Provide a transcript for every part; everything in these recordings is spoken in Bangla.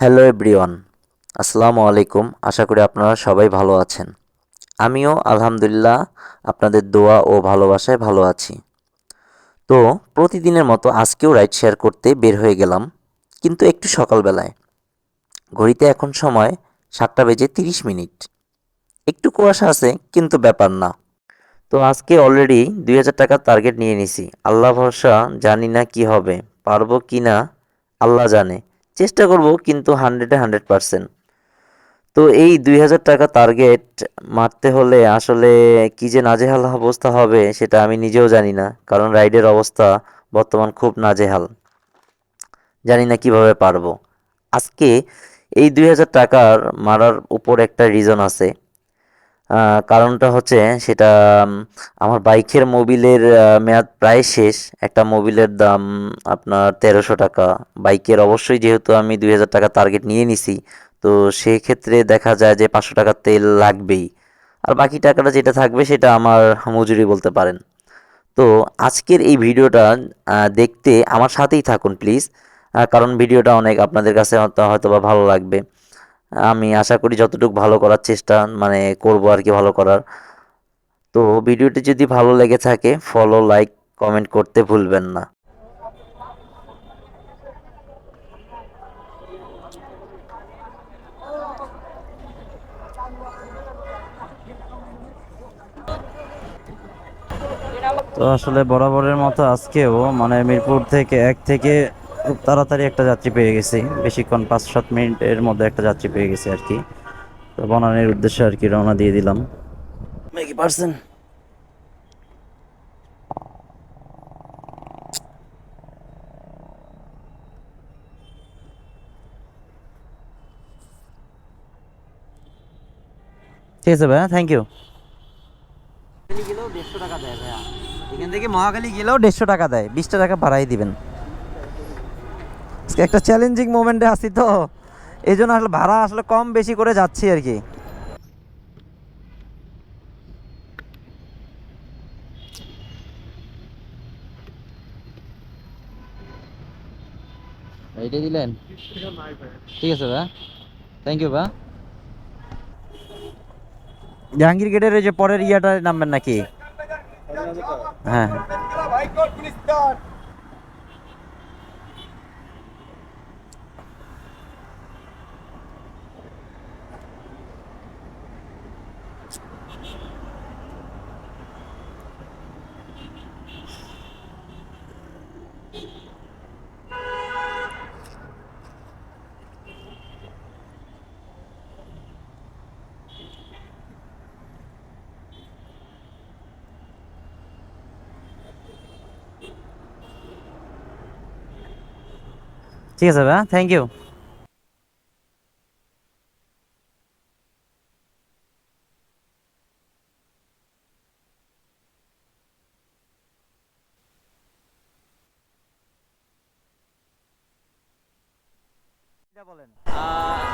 হ্যালো এভরিওয়ান, আসসালামু আলাইকুম। আশা করি আপনারা সবাই ভালো আছেন। আমিও আলহামদুলিল্লাহ আপনাদের দোয়া ও ভালোবাসায় ভালো আছি। তো প্রতিদিনের মতো আজকেও রাইড শেয়ার করতে বের হয়ে গেলাম, কিন্তু একটু সকালবেলায়। ঘড়িতে এখন সময় সাতটা বেজে তিরিশ মিনিট। একটু কুয়াশা আছে, কিন্তু ব্যাপার না। তো আজকে অলরেডি দুই হাজার টাকার টার্গেট নিয়ে নিছি। আল্লাহ ভরসা, জানি না কি হবে, পারব কি না, আল্লাহ জানে। চেষ্টা করব, কিন্তু হান্ড্রেডে হান্ড্রেড পারসেন্ট তো এই দুই হাজার টাকা টার্গেট মারতে হলে আসলে কি যে নাজেহাল অবস্থা হবে সেটা আমি নিজেও জানি না, কারণ রাইডের অবস্থা বর্তমান খুব নাজেহাল। জানি না কীভাবে পারব। আজকে এই দুই হাজার টাকার মারার উপর একটা রিজন আছে। কারণটা হচ্ছে সেটা আমার বাইকের মোবিলের মেয়াদ প্রায় শেষ। একটা মোবিলের দাম আপনার তেরোশো টাকা। বাইকের অবশ্যই যেহেতু আমি দুই হাজার টাকা টার্গেট নিয়ে নিছি, তো সেই ক্ষেত্রে দেখা যায় যে পাঁচশো টাকা তেল লাগবেই। আর বাকি টাকাটা যেটা থাকবে সেটা আমার মজুরি বলতে পারেন। তো আজকের এই ভিডিওটা দেখতে আমার সাথেই থাকুন প্লিজ। কারণ ভিডিওটা অনেক আপনাদের কাছে হয়তো বা ভালো লাগবে। আমি আশা করি যতটুকু ভালো করার চেষ্টা মানে করব আর কি ভালো করার। তো ভিডিওটি যদি ভালো লেগে থাকে ফলো লাইক কমেন্ট করতে ভুলবেন না। তো আসলে বরাবরের মতো আজকেও মানে মিরপুর থেকে এক থেকে খুব তাড়াতাড়ি একটা যাত্রী পেয়ে গেছি। বেশিক্ষণ পাঁচ সাত মিনিটের মধ্যে একটা যাত্রী পেয়ে গেছি আর কি। তো বনানীর উদ্দেশ্যে আর কি রওনা দিয়ে দিলাম। কি পারছেন? ঠিক আছে ভাইয়া থ্যাংক ইউ গেলেও দেড়শো টাকা দেয় ভাইয়া। এখান থেকে মহাখালী গেলেও দেড়শো টাকা দেয়। বিশটা টাকা বাড়াই দিবেন। আজকে একটা চ্যালেঞ্জিং মোমেন্টে আসি তো। এই জন্য আসলে ভাড়া আসলে কম বেশি করে যাচ্ছি আর কি। এইটাই দিলেন ঠিক আছে ভাই থ্যাংক ইউ ভাই জাহাঙ্গীর গেটের যে পরের ইয়াটায় নামবেন নাকি? হ্যাঁ। ঠিক আছে ভাই থ্যাংক ইউ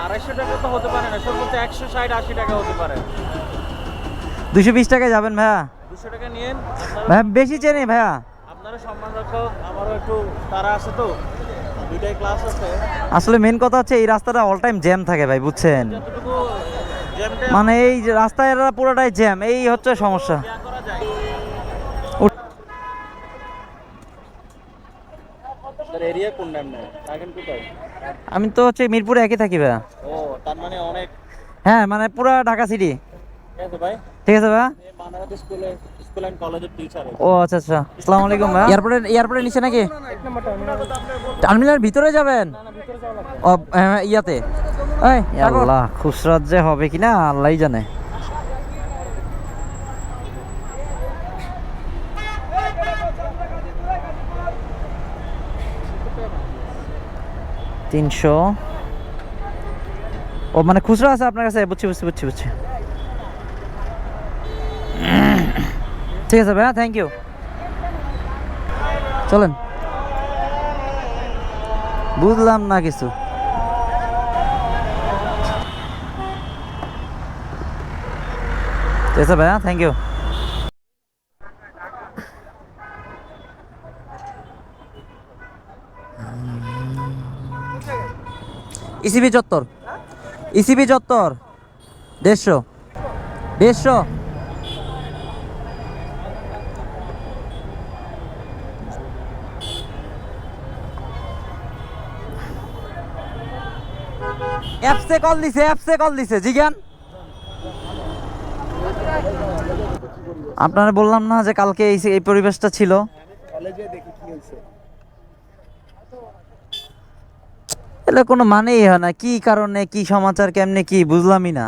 আড়াইশো টাকা তো হতে পারে না সর্বোচ্চ একশো ষাট আশি টাকা হতে পারে। দুশো বিশ টাকায় যাবেন ভাইয়া। দুশো টাকা নিয়েন। ভাইয়া বেশি চেনি ভাইয়া। আপনারা সম্মান রাখো আমারও একটু তারা আছে তো। দুইটাই ক্লাস আছে। আসলে মেন কথা হচ্ছে এই রাস্তাটা অল টাইম জ্যাম থাকে ভাই বুঝছেন? মানে এই যে রাস্তায় এরা পুরোটাই জ্যাম এই হচ্ছে সমস্যা। এরিয়া কোন নাম থাকেন কোথায়? আমি তো হচ্ছে মিরপুরে একই থাকি ও তার মানে অনেক হ্যাঁ মানে পুরা ঢাকা সিটি ঠিক আছে ভাই। ঠিক আছে ভাইয়া? এই স্কুলে স্কুল অ্যান্ড কলেজের টিচার ও আচ্ছা আচ্ছা। আসসালামু আলাইকুম ভাইয়া এয়ারপোর্টে এয়ারপোর্টে নিচে নাকি? টার্মিনাল ভিতরে যাবেন? ও হ্যাঁ, ইয়াতে। এই আল্লাহ খুচরাত যে হবে কিনা আল্লাহই জানে। তিনশো। ও মানে খুচরা আছে আপনার কাছে? বুঝছি বুঝছি বুঝছি বুঝছি। ঠিক আছে ভাইয়া থ্যাংক ইউ চলেন। বুঝলাম না কিছু। ঠিক আছে ভাইয়া থ্যাংক ইউ ইসিবি চত্বর। ইসিবি চত্বর। দেড়শো। দেড়শো। অ্যাপসে কল দিছে অ্যাপসে কল দিছে জিজ্ঞান আপনারা বললাম না যে কালকে এই এই পরিবেশটা ছিল। এলে কোনো মানেই হয় না, কি কারণে, কি সমাচার, কেমনে, কি বুঝলামই না।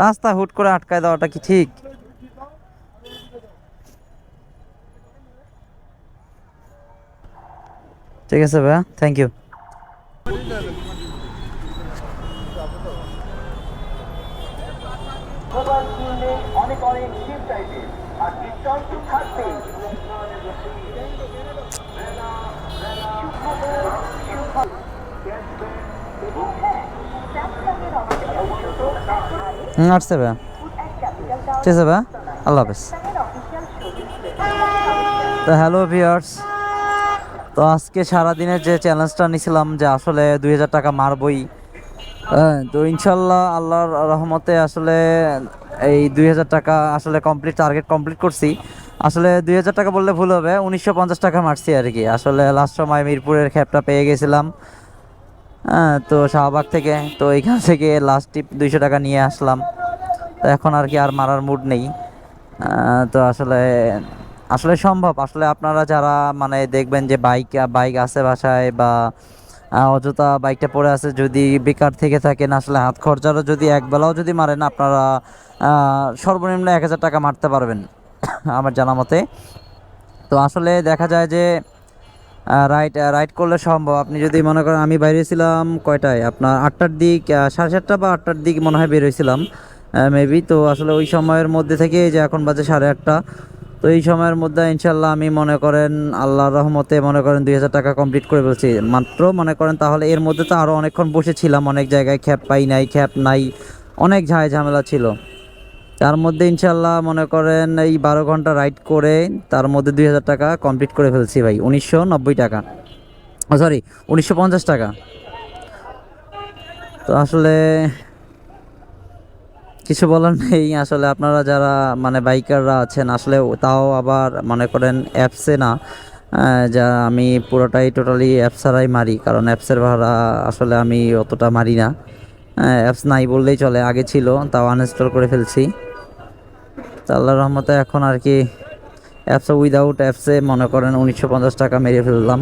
রাস্তা হুট করে আটকায় দেওয়াটা কি ঠিক? ঠিক আছে ভাইয়া থ্যাংক ইউ হুম, আসছে ভাইয়া। ঠিক আছে ভাইয়া? আল্লাহ হাফেজ। তো হ্যালো ভিউয়ার্স তো আজকে সারাদিনের যে চ্যালেঞ্জটা নিছিলাম যে আসলে দুই হাজার টাকা মারবই হ্যাঁ, তো ইনশাল্লাহ আল্লাহর রহমতে আসলে এই দুই হাজার টাকা আসলে কমপ্লিট টার্গেট কমপ্লিট করছি। আসলে দুই হাজার টাকা বললে ভুল হবে উনিশশো পঞ্চাশ টাকা মারছি আর কি। আসলে লাস্ট সময় মিরপুরের খ্যাপটা পেয়ে গেছিলাম। হ্যাঁ তো শাহবাগ থেকে তো এইখান থেকে লাস্ট টিপ দুইশো টাকা নিয়ে আসলাম। তো এখন আর কি আর মারার মুড নেই। তো আসলে আসলে সম্ভব। আসলে আপনারা যারা মানে দেখবেন যে বাইক বাইক আছে বাসায় বা অযথা বাইকটা পড়ে আছে, যদি বেকার থেকে থাকেন আসলে হাত খরচারও যদি একবেলাও যদি মারেন আপনারা সর্বনিম্ন এক হাজার টাকা মারতে পারবেন, আমার জানা মতে। তো আসলে দেখা যায় যে রাইড রাইড করলে সম্ভব। আপনি যদি মনে করেন আমি বাইরেছিলাম কয়টায়? আপনার আটটার দিক সাড়ে সাতটা বা আটটার দিক মনে হয় বের হয়েছিলাম মেবি তো আসলে ওই সময়ের মধ্যে থেকে যে এখন বাজে সাড়ে আটটা। তো এই সময়ের মধ্যে ইনশাল্লাহ আমি মনে করেন আল্লাহর রহমতে মনে করেন দুই হাজার টাকা কমপ্লিট করে ফেলছি। মাত্র মনে করেন তাহলে এর মধ্যে তো আরও অনেকক্ষণ বসেছিলাম, অনেক জায়গায় খ্যাপ পাই নাই, খ্যাপ নাই, অনেক ঝায় ঝামেলা ছিল। তার মধ্যে ইনশাল্লাহ মনে করেন এই বারো ঘণ্টা রাইড করে তার মধ্যে দুই হাজার টাকা কমপ্লিট করে ফেলছি ভাই। উনিশশো নব্বই টাকা। ও সরি উনিশশো পঞ্চাশ টাকা। তো আসলে কিছু বলার নেই। আসলে আপনারা যারা মানে বাইকাররা আছেন, আসলে তাও আবার মনে করেন অ্যাপসে না। যা আমি পুরোটাই টোটালি অ্যাপ ছাড়াই মারি, কারণ অ্যাপসের ভাড়া আসলে আমি অতটা মারি না। অ্যাপস নাই বললেই চলে, আগে ছিল, তাও আনইনস্টল করে ফেলছি। তো আল্লাহর রহমতে এখন আর কি অ্যাপসে উইদাউট অ্যাপসে মনে করেন উনিশশো পঞ্চাশ টাকা মেরে ফেললাম।